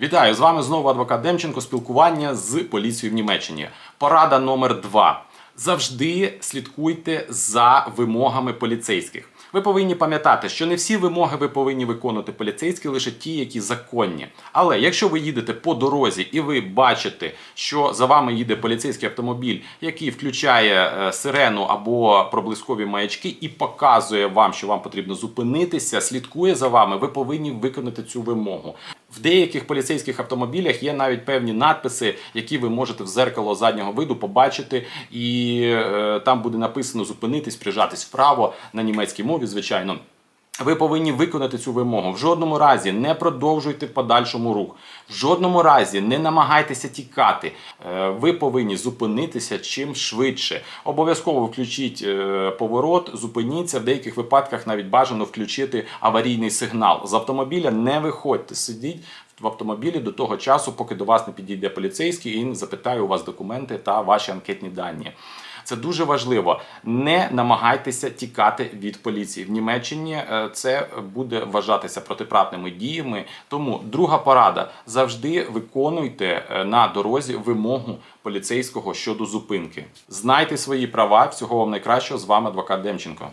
Вітаю з вами знову адвокат Демченко. Спілкування з поліцією в Німеччині. Порада номер два. Завжди слідкуйте за вимогами поліцейських. Ви повинні пам'ятати, що не всі вимоги ви повинні виконувати поліцейські, лише ті, які законні. Але якщо ви їдете по дорозі і ви бачите, що за вами їде поліцейський автомобіль, який включає е, сирену або проблискові маячки і показує вам, що вам потрібно зупинитися, слідкує за вами, ви повинні виконати цю вимогу. В деяких поліцейських автомобілях є навіть певні надписи, які ви можете в зеркало заднього виду побачити, і е, там буде написано зупинитись, прижатись вправо на німецькій мові, звичайно. Ви повинні виконати цю вимогу. В жодному разі не продовжуйте в подальшому рух. В жодному разі не намагайтеся тікати. Е, Ви повинні зупинитися чим швидше. Обов'язково включіть е, поворот, зупиніться. В деяких випадках навіть бажано включити аварійний сигнал. З автомобіля не виходьте, сидіть в автомобілі до того часу, поки до вас не підійде поліцейський і не запитає у вас документи та ваші анкетні дані. Це дуже важливо. Не намагайтеся тікати від поліції. В Німеччині е, це буде вважатися протиправними діями. Тому друга порада: завжди виконуйте е, на дорозі вимогу поліцейського щодо зупинки. Знайте свої права. Всього вам найкращого. З вами адвокат Демченко.